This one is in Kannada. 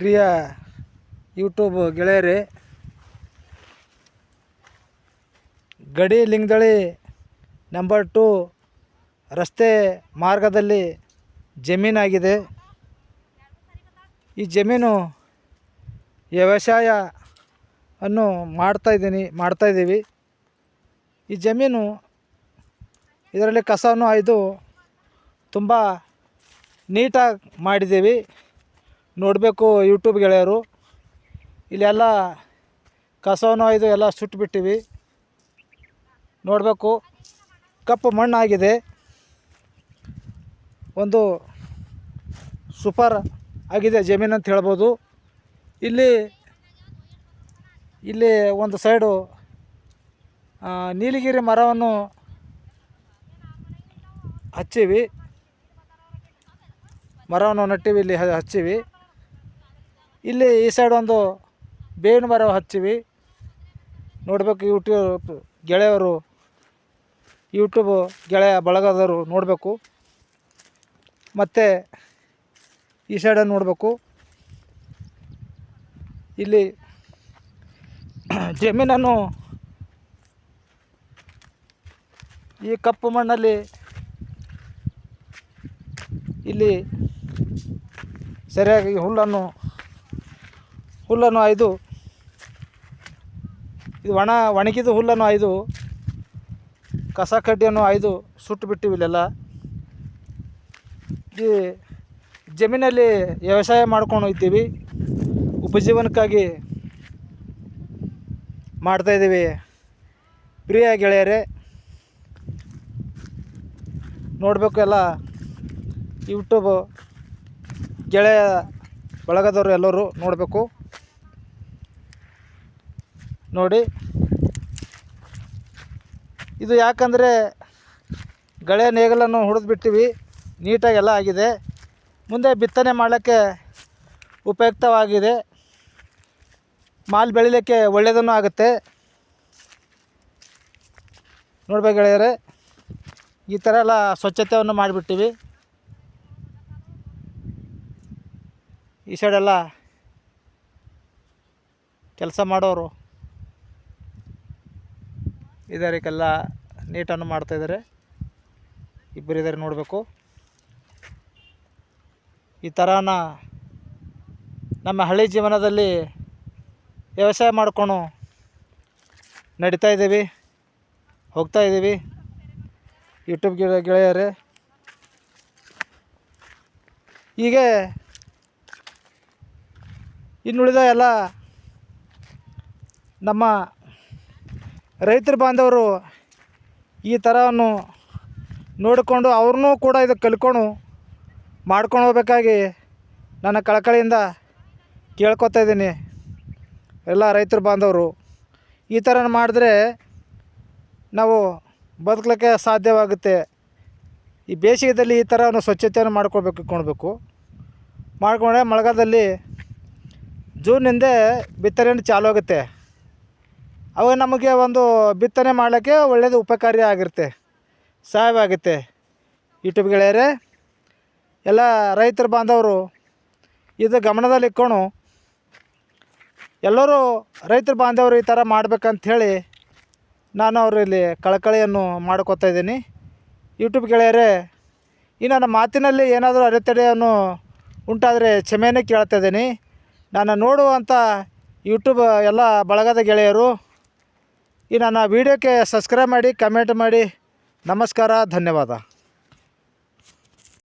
ಪ್ರಿಯ ಯೂಟ್ಯೂಬ್ ಗೆಳೆಯರೇ, ಗಡಿ ಲಿಂಗದಳಿ ನಂಬರ್ ಟು ರಸ್ತೆ ಮಾರ್ಗದಲ್ಲಿ ಜಮೀನಾಗಿದೆ ಈ ಜಮೀನು ವ್ಯವಸಾಯ ಅನ್ನು ಮಾಡ್ತಾಯಿದ್ದೀನಿ ಮಾಡ್ತಾಯಿದ್ದೀವಿ ಈ ಜಮೀನು ಇದರಲ್ಲಿ ಕಸವನ್ನು ಆಯ್ದು ತುಂಬ ನೀಟಾಗಿ ಮಾಡಿದ್ದೀವಿ. ನೋಡಬೇಕು ಯೂಟ್ಯೂಬ್ ಗೆಳೆಯರು. ಇಲ್ಲೆಲ್ಲ ಕಸವನ್ನು ಇದು ಎಲ್ಲ ಸುಟ್ಟುಬಿಟ್ಟಿವಿ ನೋಡಬೇಕು. ಕಪ್ಪು ಮಣ್ಣಾಗಿದೆ. ಒಂದು ಸೂಪರ್ ಆಗಿದೆ ಜಮೀನು ಅಂತ ಹೇಳ್ಬೋದು. ಇಲ್ಲಿ ಇಲ್ಲಿ ಒಂದು ಸೈಡು ನೀಲಗಿರಿ ಮರವನ್ನು ಹಚ್ಚೀವಿ. ಮರವನ್ನು ನಟ್ಟಿವಿ, ಇಲ್ಲಿ ಹಚ್ಚೀವಿ. ಇಲ್ಲಿ ಈ ಸೈಡ್ ಒಂದು ಬೇವಿನ ಮರ ಹಚ್ಚೀವಿ. ನೋಡಬೇಕು ಯೂಟ್ಯೂಬ್ ಗೆಳೆಯರು ಯೂಟ್ಯೂಬ್ ಗೆಳೆಯ ಬಳಗದವರು ನೋಡಬೇಕು. ಮತ್ತು ಈ ಸೈಡ ನೋಡಬೇಕು. ಇಲ್ಲಿ ಜಮೀನನ್ನು ಈ ಕಪ್ಪು ಮಣ್ಣಲ್ಲಿ ಇಲ್ಲಿ ಸರಿಯಾಗಿ ಹುಲ್ಲನ್ನು ಹುಲ್ಲನ್ನು ಆಯ್ದು ಇದು ಒಣ, ಒಣಗಿದ ಹುಲ್ಲನ್ನು ಆಯ್ದು ಕಸ ಕಡ್ಡಿಯನ್ನು ಆಯ್ದು ಸುಟ್ಟು ಬಿಟ್ಟಿವಿ ಇಲ್ಲೆಲ್ಲ. ಈ ಜಮೀನಲ್ಲಿ ವ್ಯವಸಾಯ ಮಾಡ್ಕೊಂಡು ಇದ್ದೀವಿ. ಉಪಜೀವನಕ್ಕಾಗಿ ಮಾಡ್ತಾಯಿದ್ದೀವಿ ಪ್ರಿಯ ಗೆಳೆಯರೇ, ನೋಡಬೇಕು ಎಲ್ಲ ಯೂಟ್ಯೂಬು ಗೆಳೆಯ ಬಳಗದವರು ಎಲ್ಲರೂ ನೋಡಬೇಕು. ನೋಡಿ. ಇದು ಯಾಕಂದರೆ ಗಳೆ ನೇಗಲನ್ನು ಹೊಡೆದು ಬಿಟ್ಟಿವಿ ನೀಟಾಗಿ ಎಲ್ಲ ಆಗಿದೆ. ಮುಂದೆ ಬಿತ್ತನೆ ಮಾಡೋಕ್ಕೆ ಉಪಯುಕ್ತವಾಗಿದೆ. ಮಾಲ್ ಬೆಳಿಲಿಕ್ಕೆ ಒಳ್ಳೆಯದನ್ನು ಆಗುತ್ತೆ. ನೋಡ್ಬೇಕು ಗೆಳೆಯರೆ, ಈ ಥರ ಎಲ್ಲ ಸ್ವಚ್ಛತೆಯನ್ನು ಮಾಡಿಬಿಟ್ಟಿವಿ. ಈ ಸೈಡೆಲ್ಲ ಕೆಲಸ ಮಾಡೋರು ಇದಕ್ಕೆಲ್ಲ ನೀಟನ್ನು ಮಾಡ್ತಾಯಿದ್ದಾರೆ ಇಬ್ಬರು ಇದ್ದಾರೆ ನೋಡಬೇಕು. ಈ ಥರನ ನಮ್ಮ ಹಳ್ಳಿ ಜೀವನದಲ್ಲಿ ವ್ಯವಸಾಯ ಮಾಡ್ಕೊಂಡು ನಡೀತಾ ಇದ್ದೀವಿ, ಹೋಗ್ತಾ ಇದ್ದೀವಿ. ಯೂಟ್ಯೂಬ್ ಗಿಳ ಗೆಳೆಯರೇ, ಹೀಗೆ ಇನ್ನುಳಿದ ಎಲ್ಲ ನಮ್ಮ ರೈತರ ಬಾಂಧವರು ಈ ಥರವನ್ನು ನೋಡಿಕೊಂಡು ಅವ್ರನ್ನೂ ಕೂಡ ಇದು ಕಲ್ಕೊಂಡು ಮಾಡ್ಕೊಂಡು ಹೋಗ್ಬೇಕಾಗಿ ನನ್ನ ಕಳಕಳಿಯಿಂದ ಕೇಳ್ಕೊತಾ ಇದ್ದೀನಿ. ಎಲ್ಲ ರೈತರು ಬಾಂಧವರು, ಈ ಥರ ಮಾಡಿದ್ರೆ ನಾವು ಬದುಕಲಿಕ್ಕೆ ಸಾಧ್ಯವಾಗುತ್ತೆ. ಈ ಬೇಸಿಗೆದಲ್ಲಿ ಈ ಥರ ಒಂದು ಸ್ವಚ್ಛತೆಯನ್ನು ಮಾಡ್ಕೊಳ್ಬೇಕು, ಇಟ್ಕೊಳ್ಬೇಕು. ಮಾಡ್ಕೊಂಡ್ರೆ ಮಳೆಗಾಲದಲ್ಲಿ ಜೂನಿಂದ ಬಿತ್ತನೆಯನ್ನು ಚಾಲು ಆಗುತ್ತೆ. ಅವಾಗ ನಮಗೆ ಒಂದು ಬಿತ್ತನೆ ಮಾಡೋಕ್ಕೆ ಒಳ್ಳೆಯದು ಉಪಕಾರಿ ಆಗಿರುತ್ತೆ. ಸಹಾಯ ಆಗುತ್ತೆ ಯೂಟ್ಯೂಬ್ ಗೆಳೆಯರೇ, ಎಲ್ಲ ರೈತರ ಬಾಂಧವರು ಇದು ಗಮನದಲ್ಲಿ ಇಕ್ಕೊಂಡು ಎಲ್ಲರೂ ರೈತರ ಬಾಂಧವರು ಈ ಥರ ಮಾಡ್ಬೇಕಂತ ಹೇಳಿ ನಾನು ಅವರಲ್ಲಿ ಕಳಕಳಿಯನ್ನು ಮಾಡ್ಕೊತಾ ಇದ್ದೀನಿ. ಯೂಟ್ಯೂಬ್ ಗೆಳೆಯರೇ, ಈ ನನ್ನ ಮಾತಿನಲ್ಲಿ ಏನಾದರೂ ಅಡೆತಡೆಯನ್ನು ಉಂಟಾದರೆ ಕ್ಷಮೆನೇ ಕೇಳ್ತಾ ಇದ್ದೀನಿ. ನಾನು ನೋಡುವಂಥ ಯೂಟ್ಯೂಬ್ ಎಲ್ಲ ಬಳಗದ ಗೆಳೆಯರು ಈ ನನ್ನ ವೀಡಿಯೋಕ್ಕೆ ಸಬ್ಸ್ಕ್ರೈಬ್ ಮಾಡಿ ಕಮೆಂಟ್ ಮಾಡಿ ನಮಸ್ಕಾರ ಧನ್ಯವಾದ.